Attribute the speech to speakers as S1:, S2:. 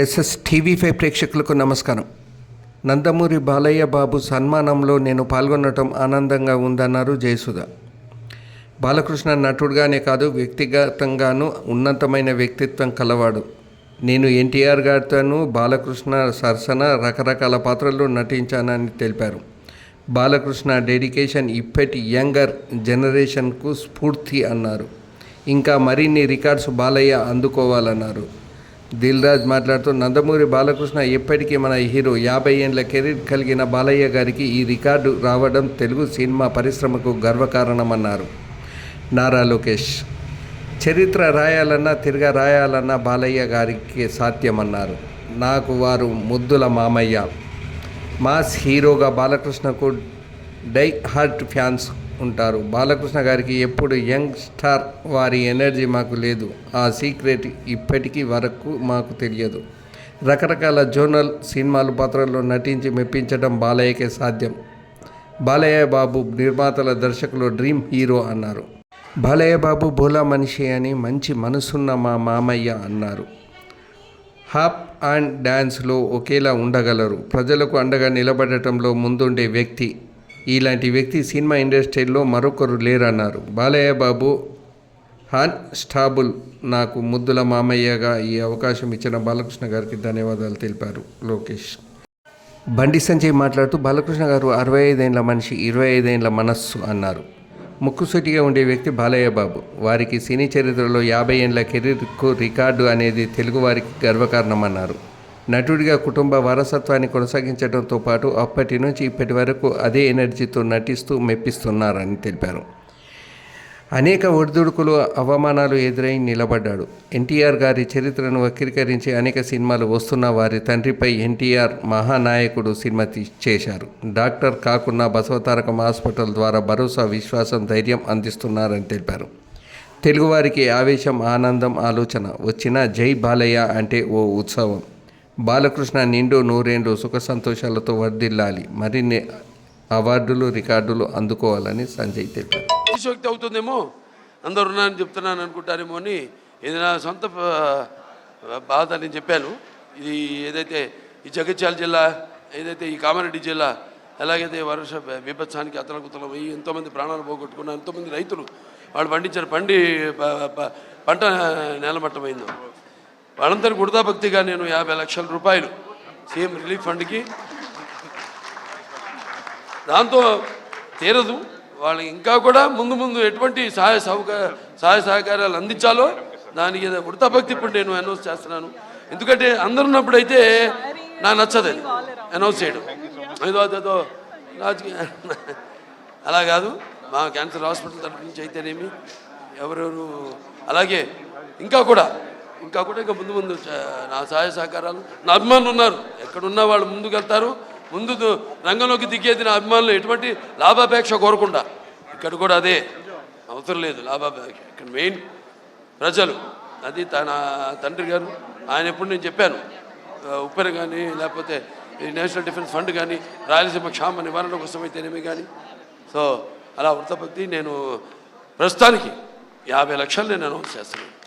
S1: SS TV five ప్రేక్షకులకు నమస్కారం. నందమూరి బాలయ్య బాబు సన్మానంలో నేను పాల్గొనటం ఆనందంగా ఉందన్నారు జయసుధ. బాలకృష్ణ నటుడుగానే కాదు వ్యక్తిగతంగానూ ఉన్నతమైన వ్యక్తిత్వం కలవాడు. నేను ఎన్టీఆర్ గారితోనూ బాలకృష్ణ సరసన రకరకాల పాత్రల్లో నటించానని తెలిపారు. బాలకృష్ణ డెడికేషన్ ఇప్పటి యంగర్ జనరేషన్కు స్ఫూర్తి అన్నారు. ఇంకా మరిన్ని రికార్డ్స్ బాలయ్య అందుకోవాలన్నారు. దిల్ రాజ్ మాట్లాడుతూ నందమూరి బాలకృష్ణ ఎప్పటికీ మన హీరో. యాభై ఏండ్ల కెరీర్ కలిగిన బాలయ్య గారికి ఈ రికార్డు రావడం తెలుగు సినిమా పరిశ్రమకు గర్వకారణమన్నారు. నారా లోకేష్ చరిత్ర రాయాలన్నా తిరగ రాయాలన్నా బాలయ్య గారికి సాధ్యమన్నారు. నాకు వారు ముద్దుల మామయ్య. మాస్ హీరోగా బాలకృష్ణకు డై హార్ట్ ఫ్యాన్స్ ఉంటారు. బాలకృష్ణ గారికి ఎప్పుడు యంగ్ స్టార్ వారి ఎనర్జీ మాకు లేదు. ఆ సీక్రెట్ ఇప్పటికీ వరకు మాకు తెలియదు. రకరకాల జోనల్ సినిమాలు పాత్రల్లో నటించి మెప్పించడం బాలయ్యకే సాధ్యం. బాలయ్య బాబు నిర్మాతల దర్శకులు డ్రీమ్ హీరో అన్నారు. బాలయ్య బాబు భోలా మనిషి అని మంచి మనసున్న మా మామయ్య అన్నారు. హాప్ అండ్ డ్యాన్స్లో ఒకేలా ఉండగలరు. ప్రజలకు అండగా నిలబడటంలో ముందుండే వ్యక్తి. ఇలాంటి వ్యక్తి సినిమా ఇండస్ట్రీలో మరొకరు లేరన్నారు. బాలయ్య బాబు హాన్ స్టాబుల్ నాకు ముద్దుల మామయ్యగా ఈ అవకాశం ఇచ్చిన బాలకృష్ణ గారికి ధన్యవాదాలు తెలిపారు లోకేష్. బండి సంజయ్ మాట్లాడుతూ బాలకృష్ణ గారు అరవై ఐదేళ్ళ మనిషి ఇరవై ఐదేళ్ళ మనస్సు అన్నారు. ముక్కుసూటిగా ఉండే వ్యక్తి బాలయ్య బాబు. వారికి సినీ చరిత్రలో యాభై ఏండ్ల కెరీర్కు రికార్డు అనేది తెలుగువారికి గర్వకారణమన్నారు. నటుడిగా కుటుంబ వారసత్వాన్ని కొనసాగించడంతో పాటు అప్పటి నుంచి ఇప్పటి వరకు అదే ఎనర్జీతో నటిస్తూ మెప్పిస్తున్నారని తెలిపారు. అనేక ఒడిదుడుకులు అవమానాలు ఎదురై నిలబడ్డాడు. ఎన్టీఆర్ గారి చరిత్రను వక్రీకరించి అనేక సినిమాలు వస్తున్న వారి తండ్రిపై ఎన్టీఆర్ మహానాయకుడు సినిమా తీ- చేశారు. డాక్టర్ కాకుండా బసవతారకం హాస్పిటల్ ద్వారా భరోసా విశ్వాసం ధైర్యం అందిస్తున్నారని తెలిపారు. తెలుగువారికి ఆవేశం ఆనందం ఆలోచన. వచ్చిన జై బాలయ్య అంటే ఓ ఉత్సవం. బాలకృష్ణ నిండు నూరేండు సుఖ సంతోషాలతో వర్ధిల్లాలి. మరిన్ని అవార్డులు రికార్డులు అందుకోవాలని సంజయ్ తెలిపారు.
S2: శక్తి అవుతుందేమో? అందరు ఉన్నారని చెప్తున్నాను అనుకుంటారేమో అని ఇది నా సొంత బాధ నేను చెప్పాను. ఇది ఏదైతే ఈ జగిత్యాల జిల్లా ఏదైతే ఈ కామారెడ్డి జిల్లా ఎలాగైతే వర్ష విపత్సానికి అతలకుతలం అయ్యి ఎంతోమంది ప్రాణాలు పోగొట్టుకున్న ఎంతోమంది రైతులు వాళ్ళు పండించిన పండి పంట నేలమట్టమైందో. వాళ్ళందరూ గుడదాభక్తిగా నేను యాభై లక్షల రూపాయలు సీఎం రిలీఫ్ ఫండ్కి. దాంతో తీరదు. వాళ్ళకి ఇంకా కూడా ముందు ముందు ఎటువంటి సహాయ సౌక సహాయ సహకారాలు అందించాలో దానికి ఏదో వృత్తాభక్తి ఇప్పుడు నేను అనౌన్స్ చేస్తున్నాను. ఎందుకంటే అందరు ఉన్నప్పుడైతే నాకు నచ్చదు అది. అనౌన్స్ చేయడం. ఏదో అదేదో రాజకీయ అలా కాదు. మా క్యాన్సర్ హాస్పిటల్ తరఫు నుంచి అయితేనేమి ఎవరెవరు అలాగే ఇంకా కూడా ఇంకా కూడా ఇంకా ముందు ముందు నా సహాయ సహకారాలు. నా అభిమానులు ఉన్నారు. ఎక్కడున్నా వాళ్ళు ముందుకు వెళ్తారు ముందు రంగంలోకి దిగేది నా అభిమానులు. ఎటువంటి లాభాపేక్ష కోరకుండా. ఇక్కడ కూడా అదే. అవసరం లేదు లాభాపేక్ష. ఇక్కడ మెయిన్ ప్రజలు. అది తన తండ్రి గారు. ఆయన ఎప్పుడు నేను చెప్పాను. ఉప్పెన కానీ లేకపోతే ఈ నేషనల్ డిఫెన్స్ ఫండ్ కానీ రాయలసీమ క్షామ నివారణ కోసం అయితేనేమి కానీ సో అలా వృత్తపత్తి నేను ప్రస్తుతానికి యాభై లక్షలు నేను అనౌన్స్ చేస్తున్నాను.